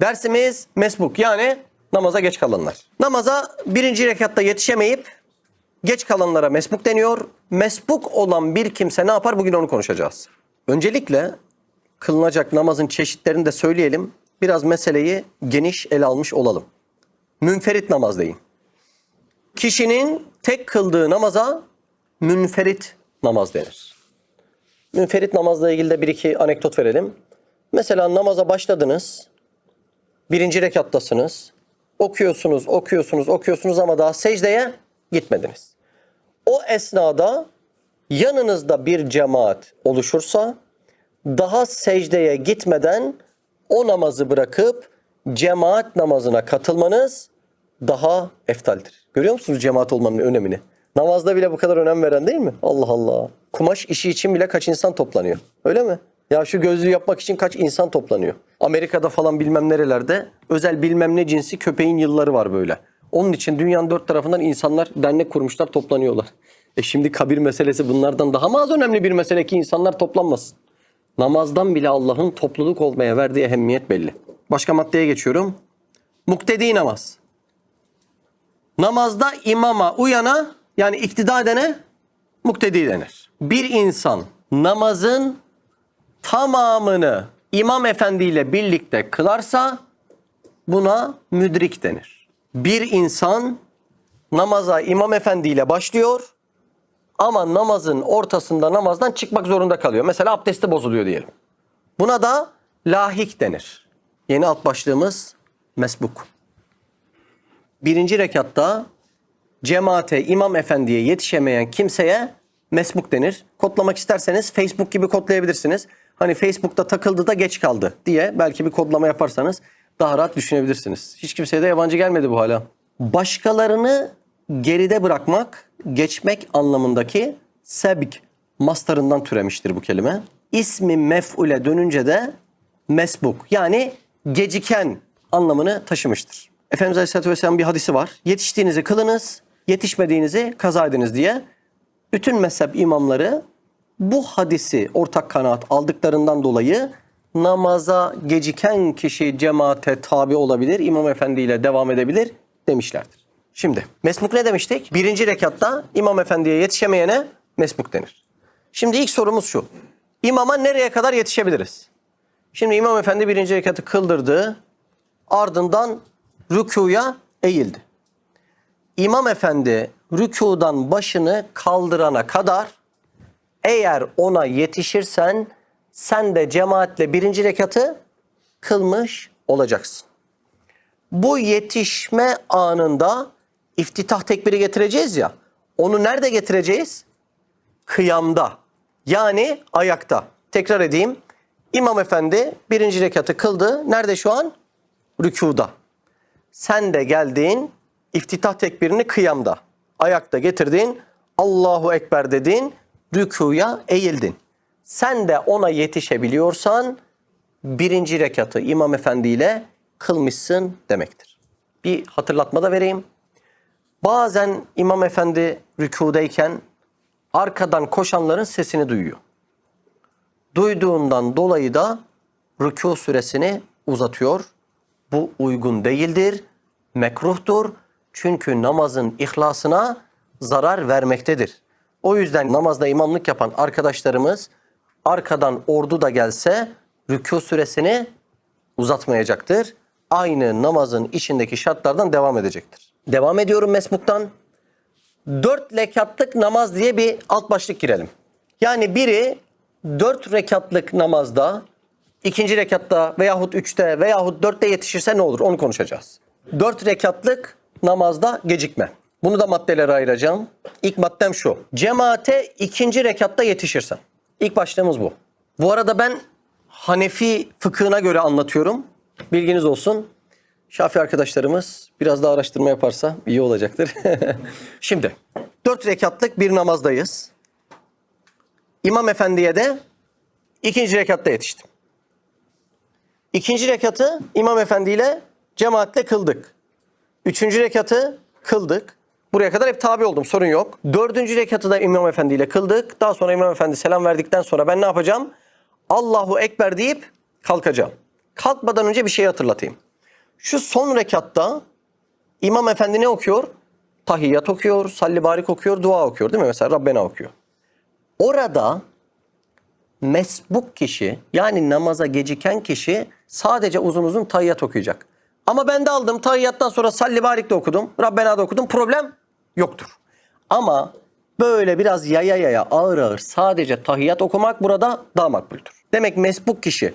Dersimiz mesbuk yani namaza geç kalanlar. Namaza birinci rekatta yetişemeyip geç kalanlara mesbuk deniyor. Mesbuk olan bir kimse ne yapar? Bugün onu konuşacağız. Öncelikle kılınacak namazın çeşitlerini de söyleyelim. Biraz meseleyi geniş ele almış olalım. Münferit namaz deyin. Kişinin tek kıldığı namaza münferit namaz denir. Münferit namazla ilgili de bir iki anekdot verelim. Mesela namaza başladınız. Birinci rekattasınız. Okuyorsunuz, okuyorsunuz, okuyorsunuz ama daha secdeye gitmediniz. O esnada yanınızda bir cemaat oluşursa daha secdeye gitmeden o namazı bırakıp cemaat namazına katılmanız daha eftaldir. Görüyor musunuz cemaat olmanın önemini? Namazda bile bu kadar önem veren değil mi? Allah Allah. Kumaş işi için bile kaç insan toplanıyor. Öyle mi? Ya şu gözlüğü yapmak için kaç insan toplanıyor. Amerika'da falan bilmem nerelerde özel bilmem ne cinsi köpeğin yılları var böyle. Onun için dünyanın dört tarafından insanlar dernek kurmuşlar toplanıyorlar. E şimdi kabir meselesi bunlardan daha mı az önemli bir mesele ki insanlar toplanmasın? Namazdan bile Allah'ın topluluk olmaya verdiği ehemmiyet belli. Başka maddeye geçiyorum. Muktedi namaz. Namazda imama uyana yani iktida edene muktedi denir. Bir insan namazın tamamını imam efendiyle birlikte kılarsa buna müdrik denir. Bir insan namaza imam efendiyle başlıyor ama namazın ortasında namazdan çıkmak zorunda kalıyor. Mesela abdesti bozuluyor diyelim. Buna da lahik denir. Yeni alt başlığımız mesbuk. Birinci rekatta cemaate, imam efendiye yetişemeyen kimseye mesbuk denir. Kodlamak isterseniz Facebook gibi kodlayabilirsiniz. Hani Facebook'ta takıldı da geç kaldı diye belki bir kodlama yaparsanız daha rahat düşünebilirsiniz. Hiç kimseye de yabancı gelmedi bu hala. Başkalarını geride bırakmak, geçmek anlamındaki sebk mastarından türemiştir bu kelime. İsmi mef'ule dönünce de mesbuk yani geciken anlamını taşımıştır. Efendimiz Aleyhisselatü Vesselam bir hadisi var. Yetiştiğinizi kılınız, yetişmediğinizi kaza ediniz diye. Bütün mezhep imamları bu hadisi ortak kanaat aldıklarından dolayı namaza geciken kişi cemaate tabi olabilir, imam efendiyle devam edebilir demişlerdir. Şimdi mesbuk ne demiştik? Birinci rekatta imam efendiye yetişemeyene mesbuk denir. Şimdi ilk sorumuz şu. İmama nereye kadar yetişebiliriz? Şimdi imam efendi birinci rekatı kıldırdı. Ardından rükuya eğildi. İmam efendi rükudan başını kaldırana kadar eğer ona yetişirsen sen de cemaatle birinci rekatı kılmış olacaksın. Bu yetişme anında iftitah tekbiri getireceğiz ya. Onu nerede getireceğiz? Kıyamda. Yani ayakta. Tekrar edeyim. İmam efendi birinci rekatı kıldı. Nerede şu an? Rükuda. Sen de geldin iftitah tekbirini kıyamda. Ayakta getirdin. Allahu Ekber dedin. Rükuya eğildin. Sen de ona yetişebiliyorsan birinci rekatı imam efendi ile kılmışsın demektir. Bir hatırlatma da vereyim. Bazen imam efendi rükudeyken arkadan koşanların sesini duyuyor. Duyduğundan dolayı da rükû süresini uzatıyor. Bu uygun değildir, mekruhtur. Çünkü namazın ihlasına zarar vermektedir. O yüzden namazda imamlık yapan arkadaşlarımız arkadan ordu da gelse rükû süresini uzatmayacaktır. Aynı namazın içindeki şartlardan devam edecektir. Devam ediyorum mesbuktan. Dört rekatlık namaz diye bir alt başlık girelim. Yani biri dört rekatlık namazda ikinci rekatta veyahut üçte veyahut dörtte yetişirse ne olur onu konuşacağız. Dört rekatlık namazda gecikme. Bunu da maddelere ayıracağım. İlk maddem şu. Cemaate ikinci rekatta yetişirsen. İlk başlığımız bu. Bu arada ben Hanefi fıkhına göre anlatıyorum. Bilginiz olsun. Şafi arkadaşlarımız biraz daha araştırma yaparsa iyi olacaktır. Şimdi dört rekatlık bir namazdayız. İmam efendiye de ikinci rekatta yetiştim. İkinci rekatı imam efendiyle cemaatle kıldık. Üçüncü rekatı kıldık. Buraya kadar hep tabi oldum sorun yok. Dördüncü rekatı da imam efendiyle kıldık. Daha sonra imam efendi selam verdikten sonra ben ne yapacağım? Allahu Ekber deyip kalkacağım. Kalkmadan önce bir şey hatırlatayım. Şu son rekatta İmam Efendi ne okuyor? Tahiyyat okuyor, salli barik okuyor, dua okuyor değil mi? Mesela Rabbena okuyor. Orada mesbuk kişi yani namaza geciken kişi sadece uzun uzun tahiyyat okuyacak. Ama ben de aldım tahiyyattan sonra salli barik de okudum. Rabbena da okudum. Problem yoktur. Ama böyle biraz yaya yaya ağır ağır sadece tahiyyat okumak burada daha makbuldür. Demek mesbuk kişi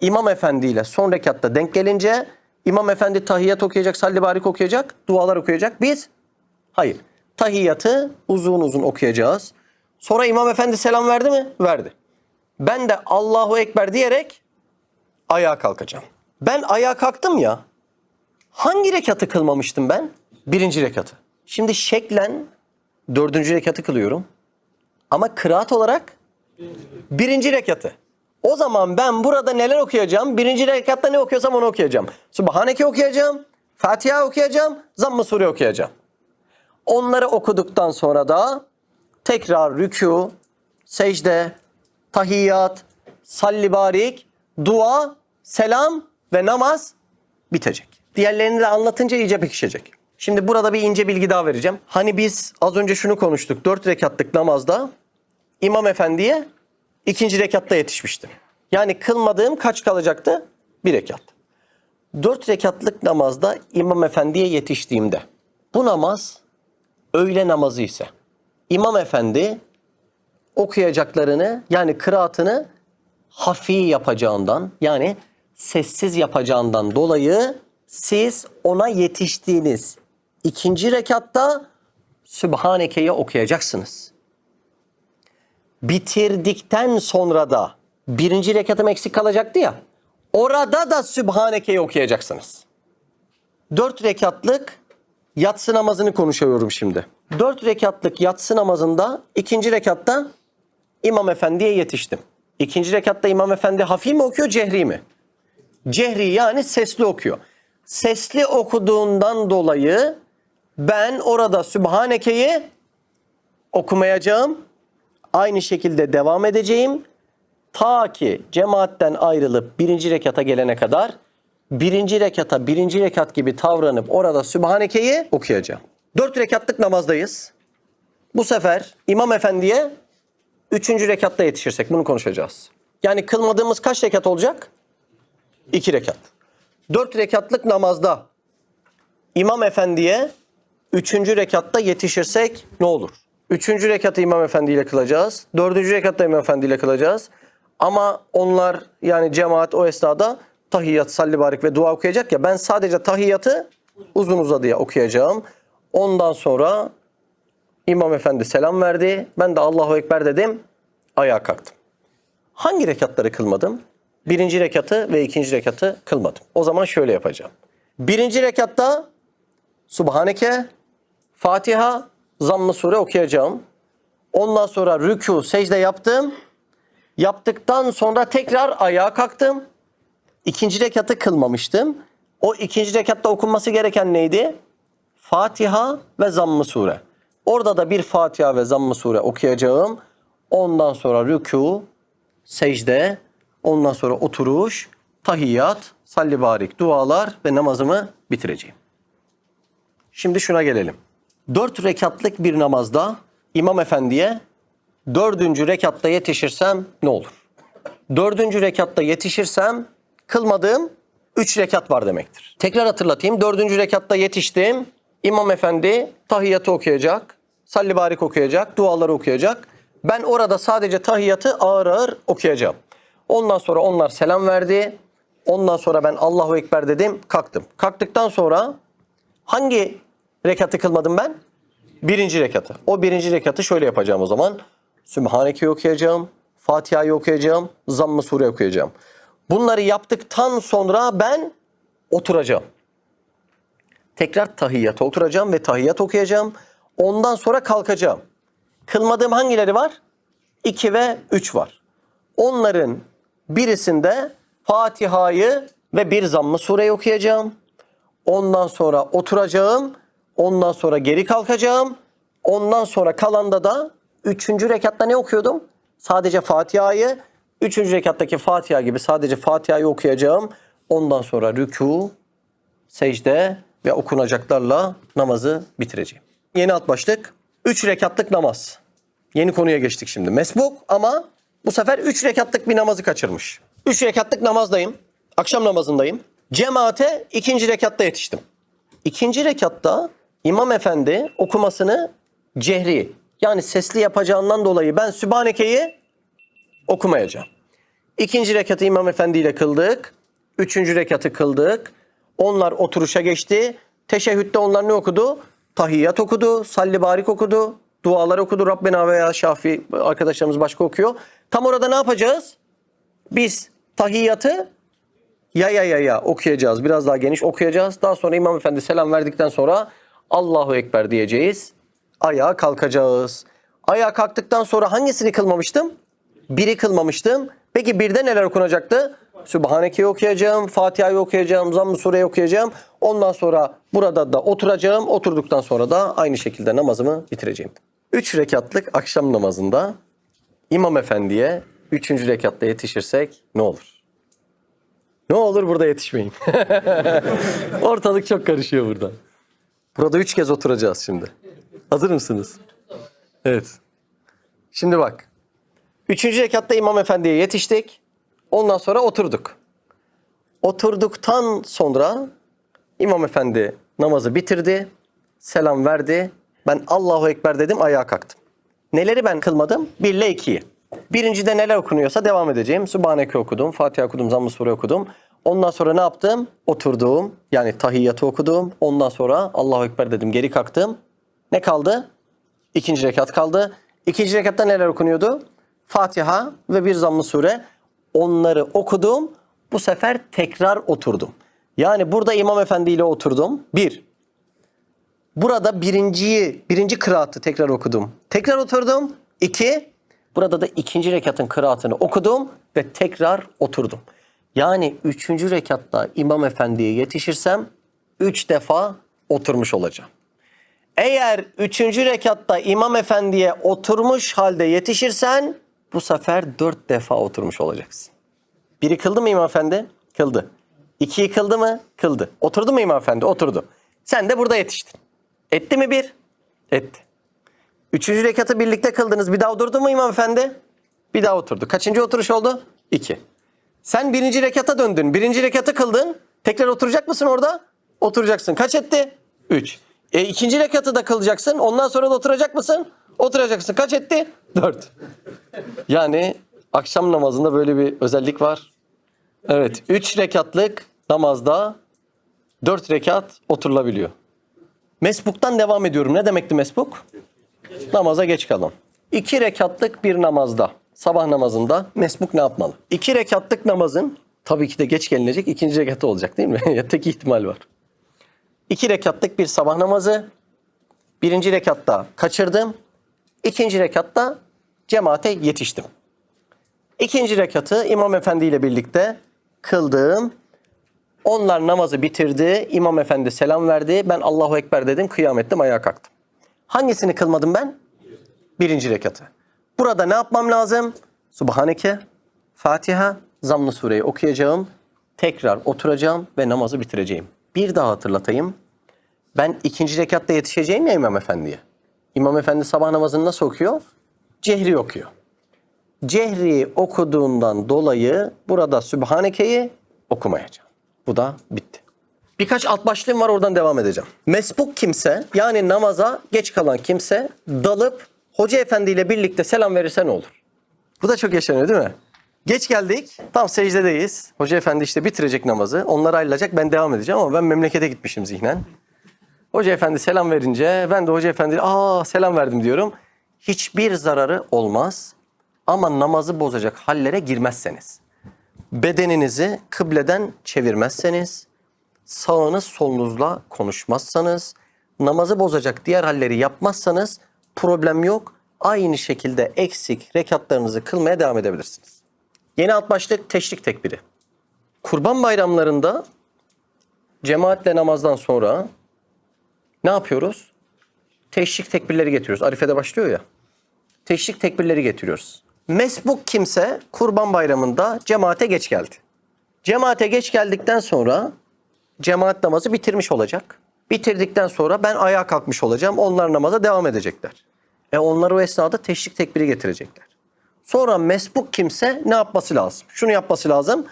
İmam Efendi ile son rekatta denk gelince İmam Efendi tahiyyat okuyacak, salli barik okuyacak, dualar okuyacak. Biz hayır. Tahiyyatı uzun uzun okuyacağız. Sonra İmam Efendi selam verdi mi? Verdi. Ben de Allahu Ekber diyerek ayağa kalkacağım. Ben ayağa kalktım ya. Hangi rekatı kılmamıştım ben? Birinci rekatı. Şimdi şeklen dördüncü rekatı kılıyorum. Ama kıraat olarak birinci rekatı. O zaman ben burada neler okuyacağım? Birinci rekatta ne okuyorsam onu okuyacağım. Subhaneke okuyacağım. Fatiha okuyacağım. Zamm-ı Sure okuyacağım. Onları okuduktan sonra da tekrar rükû, secde, tahiyyat, salli barik, dua, selam ve namaz bitecek. Diğerlerini de anlatınca iyice pekişecek. Şimdi burada bir ince bilgi daha vereceğim. Hani biz az önce şunu konuştuk. Dört rekatlık namazda İmam Efendi'ye ikinci rekatta yetişmiştim. Yani kılmadığım kaç kalacaktı? Bir rekat. Dört rekatlık namazda İmam Efendi'ye yetiştiğimde bu namaz öğle namazı ise İmam Efendi okuyacaklarını yani kıraatını hafi yapacağından yani sessiz yapacağından dolayı siz ona yetiştiğiniz ikinci rekatta Sübhaneke'yi okuyacaksınız. Bitirdikten sonra da birinci rekatım eksik kalacaktı ya orada da Sübhaneke'yi okuyacaksınız. Dört rekatlık yatsı namazını konuşuyorum şimdi. Dört rekatlık yatsı namazında ikinci rekatta İmam Efendi'ye yetiştim. İkinci rekatta İmam Efendi hafif mi okuyor, cehri mi? Cehri yani sesli okuyor. Sesli okuduğundan dolayı ben orada Sübhaneke'yi okumayacağım. Aynı şekilde devam edeceğim. Ta ki cemaatten ayrılıp birinci rekata gelene kadar birinci rekata birinci rekat gibi davranıp orada Sübhaneke'yi okuyacağım. Dört rekatlık namazdayız. Bu sefer İmam Efendi'ye üçüncü rekatta yetişirsek bunu konuşacağız. Yani kılmadığımız kaç rekat olacak? İki rekat. Dört rekatlık namazda İmam Efendi'ye üçüncü rekatta yetişirsek ne olur? Üçüncü rekatı İmam Efendi ile kılacağız. Dördüncü rekatta İmam Efendi ile kılacağız. Ama onlar yani cemaat o esnada tahiyyat, salli barik ve dua okuyacak ya ben sadece tahiyyatı uzun uzadıya okuyacağım. Ondan sonra İmam Efendi selam verdi. Ben de Allahu Ekber dedim. Ayağa kalktım. Hangi rekatları kılmadım? Birinci rekatı ve ikinci rekatı kılmadım. O zaman şöyle yapacağım. Birinci rekatta Subhaneke, Fatiha, Zamm-ı Sure okuyacağım. Ondan sonra rükû, secde yaptım. Yaptıktan sonra tekrar ayağa kalktım. İkinci rekatı kılmamıştım. O ikinci rekatta okunması gereken neydi? Fatiha ve Zamm-ı Sure. Orada da bir Fatiha ve Zamm-ı Sure okuyacağım. Ondan sonra rükû, secde, ondan sonra oturuş, tahiyyat, salli barik, dualar ve namazımı bitireceğim. Şimdi şuna gelelim. Dört rekatlık bir namazda İmam Efendi'ye dördüncü rekatta yetişirsem ne olur? Dördüncü rekatta yetişirsem kılmadığım üç rekat var demektir. Tekrar hatırlatayım. Dördüncü rekatta yetiştim. İmam Efendi tahiyyatı okuyacak. Salli barik okuyacak. Duaları okuyacak. Ben orada sadece tahiyyatı ağır ağır okuyacağım. Ondan sonra onlar selam verdi. Ondan sonra ben Allahu Ekber dedim. Kalktım. Kalktıktan sonra hangi rekatı kılmadım ben? Birinci rekatı. O birinci rekatı şöyle yapacağım o zaman. Sübhaneke'yi okuyacağım. Fatiha'yı okuyacağım. Zamm-ı Sure okuyacağım. Bunları yaptıktan sonra ben oturacağım. Tekrar tahiyyata oturacağım ve tahiyyat okuyacağım. Ondan sonra kalkacağım. Kılmadığım hangileri var? 2 ve 3 var. Onların birisinde Fatiha'yı ve bir zamm-ı sureyi okuyacağım. Ondan sonra oturacağım. Ondan sonra geri kalkacağım. Ondan sonra kalanda da 3. rekatta ne okuyordum? Sadece Fatiha'yı. 3. rekattaki Fatiha gibi sadece Fatiha'yı okuyacağım. Ondan sonra rükû, secde ve okunacaklarla namazı bitireceğim. Yeni alt başlık 3 rekatlık namaz. Yeni konuya geçtik şimdi. Mesbuk ama bu sefer 3 rekatlık bir namazı kaçırmış. 3 rekatlık namazdayım. Akşam namazındayım. Cemaate ikinci rekatta yetiştim. İkinci rekatta imam efendi okumasını cehri yani sesli yapacağından dolayı ben Sübhaneke'yi okumayacağım. İkinci rekatı imam efendi ile kıldık. Üçüncü rekatı kıldık. Onlar oturuşa geçti. Teşehhütte onlar ne okudu? Tahiyyat okudu, salli barik okudu, dualar okudu. Rabbena veya Şafi arkadaşlarımız başka okuyor. Tam orada ne yapacağız? Biz tahiyyatı ya ya ya ya okuyacağız. Biraz daha geniş okuyacağız. Daha sonra İmam Efendi selam verdikten sonra Allahu Ekber diyeceğiz. Ayağa kalkacağız. Ayağa kalktıktan sonra hangisini kılmamıştım? Biri kılmamıştım. Peki birde neler okunacaktı? Sübhaneke'yi okuyacağım, Fatiha'yı okuyacağım, Zamm-ı Sure'yi okuyacağım. Ondan sonra burada da oturacağım. Oturduktan sonra da aynı şekilde namazımı bitireceğim. Üç rekatlık akşam namazında İmam Efendi'ye üçüncü rekatta yetişirsek ne olur? Ne olur burada yetişmeyin. Ortalık çok karışıyor burada. Burada üç kez oturacağız şimdi. Hazır mısınız? Evet. Şimdi bak. Üçüncü rekatta İmam Efendi'ye yetiştik. Ondan sonra oturduk. Oturduktan sonra İmam Efendi namazı bitirdi. Selam verdi. Ben Allahu Ekber dedim ayağa kalktım. Neleri ben kılmadım? 1 ile 2'yi. Birincide neler okunuyorsa devam edeceğim. Sübhaneke okudum, Fatiha okudum, Zamm-ı Sure okudum. Ondan sonra ne yaptım? Oturdum. Yani tahiyyatı okudum. Ondan sonra Allahu Ekber dedim. Geri kalktım. Ne kaldı? İkinci rekat kaldı. İkinci rekatta neler okunuyordu? Fatiha ve bir Zamm-ı Sure. Onları okudum. Bu sefer tekrar oturdum. Yani burada İmam Efendi ile oturdum. Bir. Burada birinciyi, birinci kıraatı tekrar okudum. Tekrar oturdum. İki, burada da ikinci rekatın kıraatını okudum ve tekrar oturdum. Yani üçüncü rekatta İmam Efendi'ye yetişirsem üç defa oturmuş olacağım. Eğer üçüncü rekatta İmam Efendi'ye oturmuş halde yetişirsen bu sefer dört defa oturmuş olacaksın. Biri kıldı mı İmam Efendi? Kıldı. İkiyi kıldı mı? Kıldı. Oturdu mu İmam Efendi? Oturdu. Sen de burada yetiştin. Etti mi bir? Etti. Üçüncü rekatı birlikte kıldınız. Bir daha oturdu mu İmam Efendi? Bir daha oturdu. Kaçıncı oturuş oldu? İki. Sen birinci rekata döndün. Birinci rekatı kıldın. Tekrar oturacak mısın orada? Oturacaksın. Kaç etti? Üç. E, ikinci rekatı da kılacaksın. Ondan sonra da oturacak mısın? Oturacaksın. Kaç etti? Dört. Yani akşam namazında böyle bir özellik var. Evet. Üç rekatlık namazda dört rekat oturulabiliyor. Mesbuktan devam ediyorum. Ne demekti mesbuk? Namaza geç kalan. İki rekatlık bir namazda, sabah namazında mesbuk ne yapmalı? İki rekatlık namazın tabii ki de geç gelinecek ikinci rekatı olacak değil mi? tek ihtimal var. İki rekatlık bir sabah namazı. Birinci rekatta kaçırdım. İkinci rekatta cemaate yetiştim. İkinci rekatı İmam Efendi ile birlikte kıldım. Onlar namazı bitirdi. İmam Efendi selam verdi. Ben Allahu Ekber dedim. Kıyam ettim. Ayağa kalktım. Hangisini kılmadım ben? Birinci rekatı. Burada ne yapmam lazım? Subhaneke, Fatiha, Zamm-ı Sure'yi okuyacağım. Tekrar oturacağım ve namazı bitireceğim. Bir daha hatırlatayım. Ben ikinci rekatta yetişeceğim ya İmam Efendi'ye. İmam Efendi sabah namazını nasıl okuyor? Cehri okuyor. Cehri okuduğundan dolayı burada Sübhaneke'yi okumayacağım. Bu da bitti. Birkaç alt başlığım var oradan devam edeceğim. Mesbuk kimse yani namaza geç kalan kimse dalıp hoca efendi ile birlikte selam verirse ne olur? Bu da çok yaşanıyor değil mi? Geç geldik. Tam secdedeyiz. Hoca efendi işte bitirecek namazı. Onlar ayrılacak. Ben devam edeceğim ama ben memlekete gitmişim zihnen. Hoca efendi selam verince ben de hoca efendi aa selam verdim diyorum. Hiçbir zararı olmaz. Ama namazı bozacak hallere girmezseniz bedeninizi kıbleden çevirmezseniz, sağınız solunuzla konuşmazsanız, namazı bozacak diğer halleri yapmazsanız problem yok. Aynı şekilde eksik rekatlarınızı kılmaya devam edebilirsiniz. Yeni alt başlık teşrik tekbiri. Kurban bayramlarında cemaatle namazdan sonra ne yapıyoruz? Teşrik tekbirleri getiriyoruz. Arife'de başlıyor ya. Teşrik tekbirleri getiriyoruz. Mesbuk kimse kurban bayramında cemaate geç geldi. Cemaate geç geldikten sonra cemaat namazı bitirmiş olacak. Bitirdikten sonra ben ayağa kalkmış olacağım. Onlar namaza devam edecekler. E onlar o esnada teşrik tekbiri getirecekler. Sonra mesbuk kimse ne yapması lazım? Şunu yapması lazım.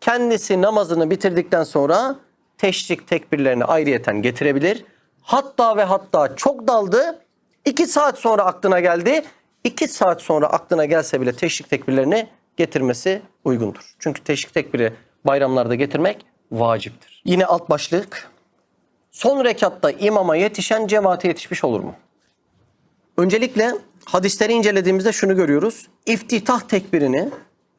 Kendisi namazını bitirdikten sonra teşrik tekbirlerini ayrıyeten getirebilir. Hatta ve hatta çok daldı. iki saat sonra aklına geldi. İki saat sonra aklına gelse bile teşrik tekbirlerini getirmesi uygundur. Çünkü teşrik tekbiri bayramlarda getirmek vaciptir. Yine alt başlık. Son rekatta imama yetişen cemaate yetişmiş olur mu? Öncelikle hadisleri incelediğimizde şunu görüyoruz. İftitah tekbirini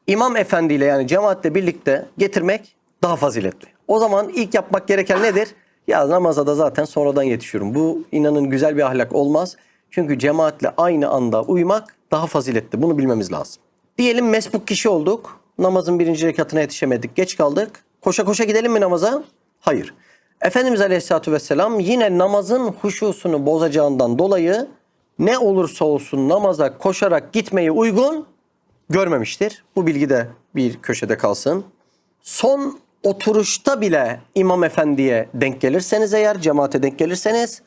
imam efendiyle yani cemaatle birlikte getirmek daha faziletli. O zaman ilk yapmak gereken nedir? Ya namaza da zaten sonradan yetişiyorum. Bu inanın güzel bir ahlak olmaz. Çünkü cemaatle aynı anda uymak daha faziletli. Bunu bilmemiz lazım. Diyelim mesbuk kişi olduk. Namazın birinci rekatına yetişemedik. Geç kaldık. Koşa koşa gidelim mi namaza? Hayır. Efendimiz Aleyhisselatü Vesselam yine namazın huşusunu bozacağından dolayı ne olursa olsun namaza koşarak gitmeyi uygun görmemiştir. Bu bilgi de bir köşede kalsın. Son oturuşta bile imam efendiye denk gelirseniz eğer cemaate denk gelirseniz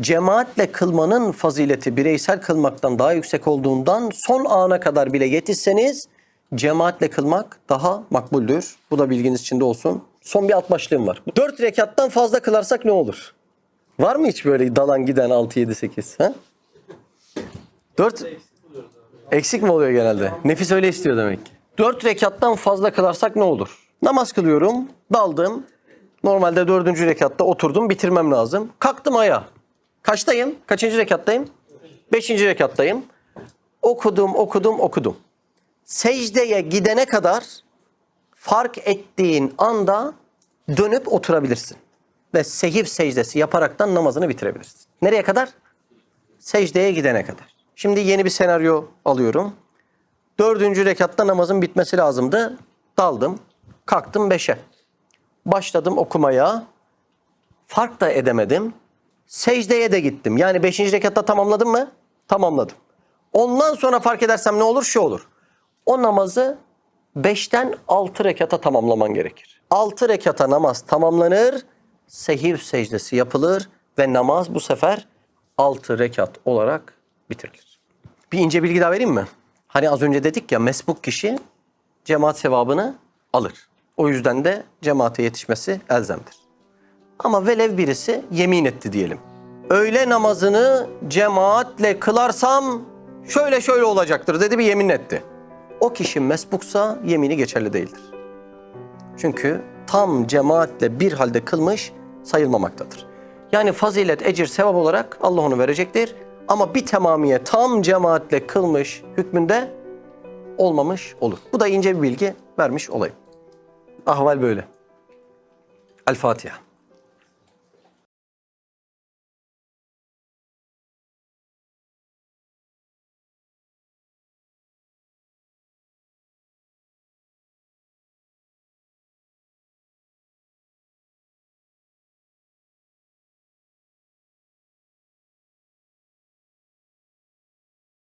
cemaatle kılmanın fazileti bireysel kılmaktan daha yüksek olduğundan son ana kadar bile yetişseniz cemaatle kılmak daha makbuldür. Bu da bilginiz içinde olsun. Son bir alt başlığım var. Dört rekattan fazla kılarsak ne olur? Var mı hiç böyle dalan giden 6, 7, 8? Ha? 4 eksik mi oluyor genelde? Nefis öyle istiyor demek ki. 4 rekattan fazla kılarsak ne olur? Namaz kılıyorum, daldım. Normalde dördüncü rekatta oturdum, bitirmem lazım. Kalktım ayağa. Kaçtayım? Kaçıncı rekattayım? Beşinci rekattayım. Okudum, okudum, okudum. Secdeye gidene kadar fark ettiğin anda dönüp oturabilirsin. Ve sehiv secdesi yaparaktan namazını bitirebilirsin. Nereye kadar? secdeye gidene kadar. Şimdi yeni bir senaryo alıyorum. Dördüncü rekatta namazın bitmesi lazımdı. Daldım. Kalktım beşe. Başladım okumaya. Fark da edemedim. Secdeye de gittim. Yani beşinci rekatta tamamladım mı? Tamamladım. Ondan sonra fark edersem ne olur? Şu olur. O namazı beşten altı rekata tamamlaman gerekir. Altı rekata namaz tamamlanır. Sehiv secdesi yapılır ve namaz bu sefer 6 rekat olarak bitirilir. Bir ince bilgi daha vereyim mi? Hani az önce dedik ya mesbuk kişi cemaat sevabını alır. O yüzden de cemaate yetişmesi elzemdir. Ama velev birisi yemin etti diyelim. Öğle namazını cemaatle kılarsam şöyle şöyle olacaktır dedi bir yemin etti. O kişi mesbuksa yemini geçerli değildir. Çünkü tam cemaatle bir halde kılmış sayılmamaktadır. Yani fazilet, ecir, sevap olarak Allah onu verecektir. Ama bir tamamiye tam cemaatle kılmış hükmünde olmamış olur. Bu da ince bir bilgi vermiş olayım. Ahval böyle. El Fatiha.